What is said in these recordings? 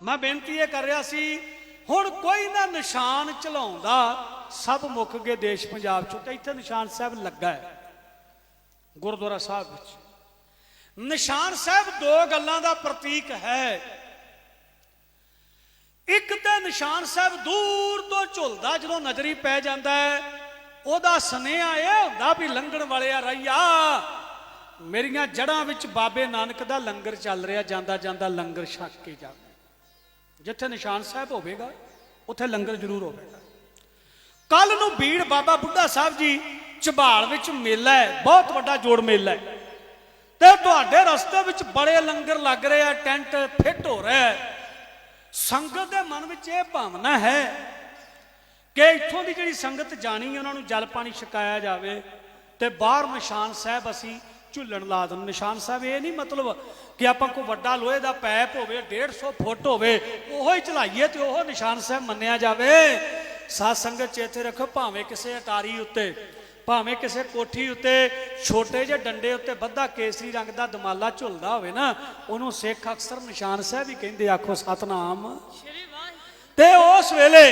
ਮੈਂ ਬੇਨਤੀ ਇਹ ਕਰ ਰਿਹਾ ਸੀ, ਹੁਣ ਕੋਈ ਨਾ ਨਿਸ਼ਾਨ ਚਲਾਉਂਦਾ, ਸਭ ਮੁੱਕ ਗਏ ਦੇਸ਼ ਪੰਜਾਬ ਚੋਂ, ਤੇ ਇੱਥੇ ਨਿਸ਼ਾਨ ਸਾਹਿਬ ਲੱਗਾ ਹੈ, ਗੁਰਦੁਆਰਾ ਸਾਹਿਬ ਵਿੱਚ। ਨਿਸ਼ਾਨ ਸਾਹਿਬ ਦੋ ਗੱਲਾਂ ਦਾ ਪ੍ਰਤੀਕ ਹੈ। ਇੱਕ ਤਾਂ ਨਿਸ਼ਾਨ ਸਾਹਿਬ ਦੂਰ ਤੋਂ ਝੁਲਦਾ, ਜਦੋਂ ਨਜ਼ਰੀ ਪੈ ਜਾਂਦਾ ਹੈ, ਉਹਦਾ ਸੁਨੇਹਾ ਇਹ ਹੁੰਦਾ ਵੀ ਲੰਘਣ ਵਾਲਿਆ ਰਈਆ ਮੇਰੀਆਂ ਜੜਾਂ ਵਿੱਚ ਬਾਬੇ ਨਾਨਕ ਦਾ ਲੰਗਰ ਚੱਲ ਰਿਹਾ, ਜਾਂਦਾ ਜਾਂਦਾ ਲੰਗਰ ਛੱਕ ਕੇ ਜਾਵੇ ਜਿੱਥੇ ਨਿਸ਼ਾਨ ਸਾਹਿਬ ਹੋਵੇਗਾ, ਉੱਥੇ ਲੰਗਰ ਜ਼ਰੂਰ ਹੋਵੇਗਾ। ਕੱਲ ਨੂੰ ਬੀੜ ਬਾਬਾ ਬੁੱਢਾ ਸਾਹਿਬ ਜੀ ਝਬਾਲ ਵਿੱਚ ਮੇਲਾ ਹੈ, ਬਹੁਤ ਵੱਡਾ ਜੋੜ ਮੇਲਾ ਹੈ। ਤੇ ਤੁਹਾਡੇ ਰਸਤੇ ਵਿੱਚ ਬੜੇ ਲੰਗਰ ਲੱਗ ਰਹੇ ਆ, ਟੈਂਟ ਫਿੱਟ ਹੋ ਰਿਹਾ ਹੈ। ਸੰਗਤ ਦੇ ਮਨ ਵਿੱਚ ਇਹ ਭਾਵਨਾ ਹੈ ਕਿ ਇੱਥੋਂ ਦੀ ਜਿਹੜੀ ਸੰਗਤ ਜਾਣੀ ਹੈ, ਉਹਨਾਂ ਨੂੰ ਜਲ ਪਾਣੀ ਛਕਾਇਆ ਜਾਵੇ ਤੇ ਬਾਹਰ ਨਿਸ਼ਾਨ ਸਾਹਿਬ ਅਸੀਂ ਝੁੱਲਣ ਲਾ ਨਿਸ਼ਾਨ ਸਾਹਿਬ ਇਹ ਨਹੀਂ ਮਤਲਬ ਕਿ ਆਪਾਂ ਕੋਈ ਵੱਡਾ ਲੋਹੇ ਦਾ ਪੈਪ ਹੋਵੇ 150 ਫੁੱਟ ਹੋਵੇ ਉਹੋ ਹੀ ਚਲਾਈਏ ਤੇ ਉਹ ਨਿਸ਼ਾਨ ਸਾਹਿਬ ਮੰਨਿਆ ਜਾਵੇ। ਸਾਧ ਸੰਗਤ ਚੇਤੇ ਰੱਖੋ ਭਾਵੇਂ ਕਿਸੇ ਅਟਾਰੀ ਉੱਤੇ ਭਾਵੇਂ ਕਿਸੇ ਕੋਠੀ ਉੱਤੇ ਛੋਟੇ ਜਿਹੇ ਡੰਡੇ ਉੱਤੇ ਬੱਧਾ ਕੇਸਰੀ ਰੰਗ ਦਾ ਦਮਾਲਾ ਝੁੱਲਦਾ ਹੋਵੇ ਨਾ ਉਹਨੂੰ ਸਿੱਖ ਅਕਸਰ ਨਿਸ਼ਾਨ ਸਾਹਿਬ ਹੀ ਕਹਿੰਦੇ ਆਖੋ ਸਤਨਾਮ। ਸ਼੍ਰੀ ਵਾਹਿਗੁਰੂ। ਤੇ ਉਸ ਵੇਲੇ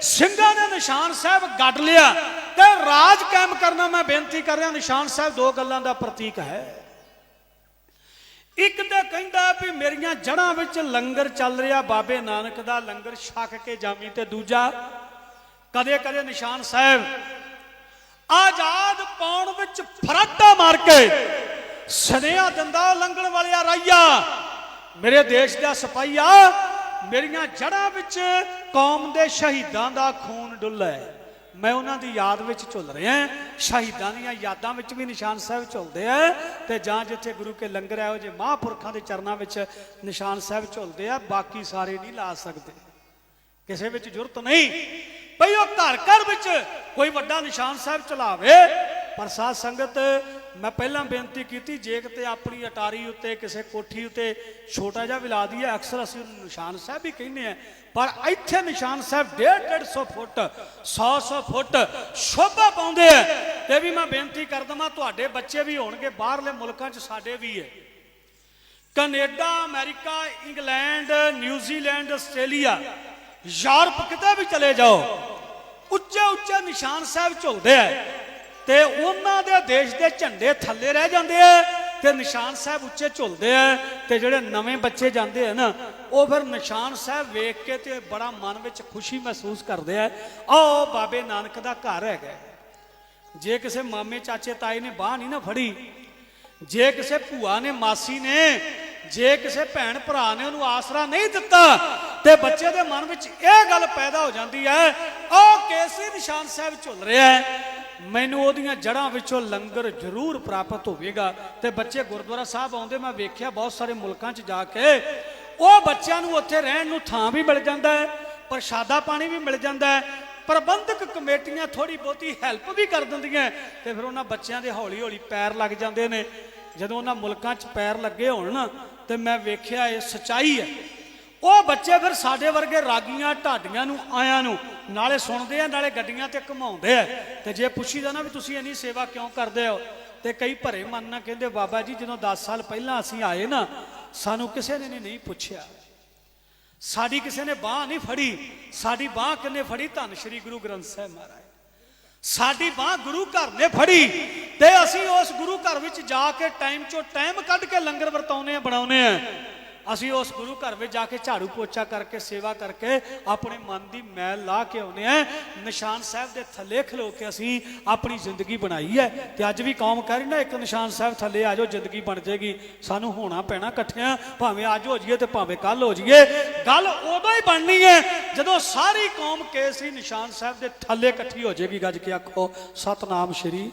ਸਿੰਘਾਂ ਨੇ ਨਿਸ਼ਾਨ ਸਾਹਿਬ ਗੱਡ ਲਿਆ ਤੇ ਰਾਜ ਕਾਇਮ ਕਰਨਾ ਮੈਂ ਬੇਨਤੀ ਕਰ ਰਿਹਾ, ਨਿਸ਼ਾਨ ਸਾਹਿਬ ਦੋ ਗੱਲਾਂ ਦਾ ਪ੍ਰਤੀਕ ਹੈ। ਇੱਕ ਤੇ ਕਹਿੰਦਾ ਵੀ ਮੇਰੀਆਂ ਜੜਾਂ ਵਿੱਚ ਲੰਗਰ ਚੱਲ ਰਿਹਾ, ਬਾਬੇ ਨਾਨਕ ਦਾ ਲੰਗਰ ਛਕ ਕੇ ਜਾਵੀਂ ਤੇ ਦੂਜਾ ਕਦੇ ਕਦੇ ਨਿਸ਼ਾਨ ਸਾਹਿਬ, ਆਜ਼ਾਦ ਪਾਉਣ ਵਿੱਚ ਫਰਾਟਾ ਮਾਰ ਕੇ ਸਨੇਹਾ ਦਿੰਦਾ ਲੰਘਣ ਵਾਲਿਆ ਰਾਈਆ, ਮੇਰੇ ਦੇਸ਼ ਦਾ ਸਿਪਾਹੀਆ ਮੇਰੀਆਂ ਜੜਾਂ ਵਿੱਚ ਕੌਮ ਦੇ ਸ਼ਹੀਦਾਂ ਦਾ ਖੂਨ ਡੁੱਲਾ ਹੈ। ਮੈਂ ਉਹਨਾਂ ਦੀ ਯਾਦ ਵਿੱਚ ਝੁੱਲ ਰਿਹਾ ਸ਼ਹੀਦਾਂ ਦੀਆਂ ਯਾਦਾਂ ਵਿੱਚ ਵੀ ਨਿਸ਼ਾਨ ਸਾਹਿਬ ਝੁੱਲਦੇ ਆ ਤੇ ਜਾਂ ਜਿੱਥੇ ਗੁਰੂ ਕੇ ਲੰਗਰ ਆਇਓ ਜੇ ਮਹਾਂਪੁਰਖਾਂ ਦੇ ਚਰਨਾਂ ਵਿੱਚ ਨਿਸ਼ਾਨ ਸਾਹਿਬ ਝੁੱਲਦੇ ਆ, ਬਾਕੀ ਸਾਰੇ ਨਹੀਂ ਲਾ ਸਕਦੇ। ਕਿਸੇ ਵਿੱਚ ਜ਼ਰੂਰਤ ਨਹੀਂ। ਭਈ ਉਹ ਘਰ ਘਰ ਵਿੱਚ ਕੋਈ ਵੱਡਾ ਨਿਸ਼ਾਨ ਸਾਹਿਬ ਚਲਾਵੇ ਪਰ ਸਾਧ ਸੰਗਤ ਮੈਂ ਪਹਿਲਾਂ ਬੇਨਤੀ ਕੀਤੀ, ਜੇ ਕਿਤੇ ਆਪਣੀ ਅਟਾਰੀ ਉੱਤੇ, ਕਿਸੇ ਕੋਠੀ ਉੱਤੇ ਛੋਟਾ ਜਿਹਾ ਵਿਲਾ ਦਈਏ, ਅਕਸਰ ਅਸੀਂ ਉਹਨੂੰ ਨਿਸ਼ਾਨ ਸਾਹਿਬ ਵੀ ਕਹਿੰਦੇ ਆ ਪਰ ਇੱਥੇ ਨਿਸ਼ਾਨ ਸਾਹਿਬ 1.5 150 ਫੁੱਟ 100 100 ਫੁੱਟ ਸ਼ੋਭਾ ਪਾਉਂਦੇ ਆ। ਤੇ ਵੀ ਮੈਂ ਬੇਨਤੀ ਕਰ ਦਵਾਂ, ਤੁਹਾਡੇ ਬੱਚੇ ਵੀ ਹੋਣਗੇ, ਬਾਹਰਲੇ ਮੁਲਕਾਂ 'ਚ ਸਾਡੇ ਵੀ ਹੈ। Canada, America, England, New Zealand, Australia, Europe ਕਿਤੇ ਵੀ ਚਲੇ ਜਾਓ, ਉੱਚੇ ਉੱਚੇ ਨਿਸ਼ਾਨ ਸਾਹਿਬ ਝੁਲਦੇ ਆ। ਤੇ ਉਹਨਾਂ ਦੇ ਦੇਸ਼ ਦੇ ਝੰਡੇ ਥੱਲੇ ਰਹਿ ਜਾਂਦੇ ਆ ਤੇ ਨਿਸ਼ਾਨ ਸਾਹਿਬ ਉੱਚੇ ਝੁਲਦੇ ਆ ਤੇ ਜਿਹੜੇ ਨਵੇਂ ਬੱਚੇ ਜਾਂਦੇ ਆ ਨਾ, ਉਹ ਫਿਰ ਨਿਸ਼ਾਨ ਸਾਹਿਬ ਵੇਖ ਕੇ ਤੇ ਬੜਾ ਮਨ ਵਿੱਚ ਖੁਸ਼ੀ ਮਹਿਸੂਸ ਕਰਦੇ ਆ। ਆਹ ਬਾਬੇ ਨਾਨਕ ਦਾ ਘਰ ਹੈਗਾ। ਜੇ ਕਿਸੇ ਮਾਮੇ, ਚਾਚੇ, ਤਾਏ ਨੇ ਬਾਹ ਨਹੀਂ ਨਾ ਫੜੀ, ਜੇ ਕਿਸੇ ਭੂਆ ਨੇ, ਮਾਸੀ ਨੇ, ਜੇ ਕਿਸੇ ਭੈਣ ਭਰਾ ਨੇ ਉਹਨੂੰ ਆਸਰਾ ਨਹੀਂ ਦਿੱਤਾ, ਤੇ ਬੱਚੇ ਦੇ ਮਨ ਵਿੱਚ ਇਹ ਗੱਲ ਪੈਦਾ ਹੋ ਜਾਂਦੀ ਹੈ ਉਹ ਕੇਸਰੀ ਨਿਸ਼ਾਨ ਸਾਹਿਬ ਝੁੱਲ ਰਿਹਾ ਹੈ। ਮੈਨੂੰ ਉਹਦੀਆਂ ਜੜਾਂ ਵਿੱਚੋਂ ਲੰਗਰ ਜ਼ਰੂਰ ਪ੍ਰਾਪਤ ਹੋਵੇਗਾ। ਤੇ ਬੱਚੇ ਗੁਰਦੁਆਰਾ ਸਾਹਿਬ ਆਉਂਦੇ, ਮੈਂ ਵੇਖਿਆ ਬਹੁਤ ਸਾਰੇ ਮੁਲਕਾਂ 'ਚ ਜਾ ਕੇ, ਉਹ ਬੱਚਿਆਂ ਨੂੰ ਉੱਥੇ ਰਹਿਣ ਨੂੰ ਥਾਂ ਵੀ ਮਿਲ ਜਾਂਦਾ ਹੈ, ਪ੍ਰਸ਼ਾਦਾ ਪਾਣੀ ਵੀ ਮਿਲ ਜਾਂਦਾ ਹੈ, ਪ੍ਰਬੰਧਕ ਕਮੇਟੀਆਂ ਥੋੜੀ ਬਹੁਤੀ ਹੈਲਪ ਵੀ ਕਰ ਦਿੰਦੀਆਂ ਤੇ ਫਿਰ ਉਹਨਾਂ ਬੱਚਿਆਂ ਦੇ ਹੌਲੀ ਹੌਲੀ ਪੈਰ ਲੱਗ ਜਾਂਦੇ ਨੇ। ਜਦੋਂ ਉਹਨਾਂ ਮੁਲਕਾਂ 'ਚ ਪੈਰ ਲੱਗੇ ਹੋਣ ਨਾ, ਤੇ ਮੈਂ ਵੇਖਿਆ ਇਹ ਸਚਾਈ ਹੈ। ਉਹ ਬੱਚੇ ਫਿਰ ਸਾਡੇ ਵਰਗੇ ਰਾਗੀਆਂ, ਢਾਡੀਆਂ ਨੂੰ, ਆਇਆਂ ਨੂੰ ਨਾਲੇ ਸੁਣਦੇ ਆ, ਨਾਲੇ ਗੱਡੀਆਂ ਤੇ ਘੁਮਾਉਂਦੇ ਆ, ਤੇ ਜੇ ਪੁੱਛੀਦਾ ਨਾ ਵੀ ਤੁਸੀਂ ਇੰਨੀ ਸੇਵਾ ਕਿਉਂ ਕਰਦੇ ਹੋ, ਤੇ ਕਈ ਭਰੇ ਮਨ ਨਾਲ ਕਹਿੰਦੇ, ਬਾਬਾ ਜੀ, ਜਦੋਂ 10 ਸਾਲ ਪਹਿਲਾਂ ਅਸੀਂ ਆਏ ਨਾ, ਸਾਨੂੰ ਕਿਸੇ ਨੇ ਨਹੀਂ ਪੁੱਛਿਆ। ਸਾਡੀ ਕਿਸੇ ਨੇ ਬਾਹ ਨਹੀਂ ਫੜੀ, ਸਾਡੀ ਬਾਹ ਕਿੰਨੇ ਫੜੀ? ਧੰਨ ਸ਼੍ਰੀ ਗੁਰੂ ਗ੍ਰੰਥ ਸਾਹਿਬ ਮਹਾਰਾਜ। ਸਾਡੀ ਬਾਹ ਗੁਰੂ ਘਰ ਨੇ ਫੜੀ, ਤੇ ਅਸੀਂ ਉਸ ਗੁਰੂ ਘਰ ਵਿੱਚ ਜਾ ਕੇ ਟਾਈਮ ਚੋਂ ਟਾਈਮ ਕੱਢ ਕੇ ਲੰਗਰ ਵਰਤਾਉਨੇ ਆ ਬਣਾਉਨੇ ਆ। ਅਸੀਂ ਉਸ ਗੁਰੂ ਘਰ ਵਿੱਚ ਜਾ ਕੇ ਝਾੜੂ ਪੋਚਾ ਕਰਕੇ, ਸੇਵਾ ਕਰਕੇ ਆਪਣੇ ਮਨ ਦੀ ਮੈਲ ਲਾ ਕੇ ਆਉਨੇ ਆ ਨਿਸ਼ਾਨ ਸਾਹਿਬ ਦੇ ਥੱਲੇ ਖਲੋ ਕੇ ਅਸੀਂ ਆਪਣੀ ਜ਼ਿੰਦਗੀ ਬਣਾਈ ਹੈ। ਤੇ ਅੱਜ ਵੀ ਕੌਮ ਕਹਿ ਰਹੀ ਨਾ, ਇੱਕ ਨਿਸ਼ਾਨ ਸਾਹਿਬ ਥੱਲੇ ਆ ਜਾਓ, ਜ਼ਿੰਦਗੀ ਬਣ ਜਾਏਗੀ। ਸਾਨੂੰ ਹੋਣਾ ਪੈਣਾ ਇਕੱਠਿਆਂ, ਭਾਵੇਂ ਅੱਜ ਹੋ ਜਾਈਏ ਤੇ ਭਾਵੇਂ ਕੱਲ ਹੋ ਜਾਈਏ। ਗੱਲ ਉਦੋਂ ਹੀ ਬਣਨੀ ਹੈ ਜਦੋਂ ਸਾਰੀ ਕੌਮ ਕੇਸਰੀ ਨਿਸ਼ਾਨ ਸਾਹਿਬ ਦੇ ਥੱਲੇ ਇਕੱਠੀ ਹੋ ਜਾਏਗੀ। ਗੱਜ ਕੇ ਆਖੋ, ਸਤਨਾਮ ਸ਼੍ਰੀ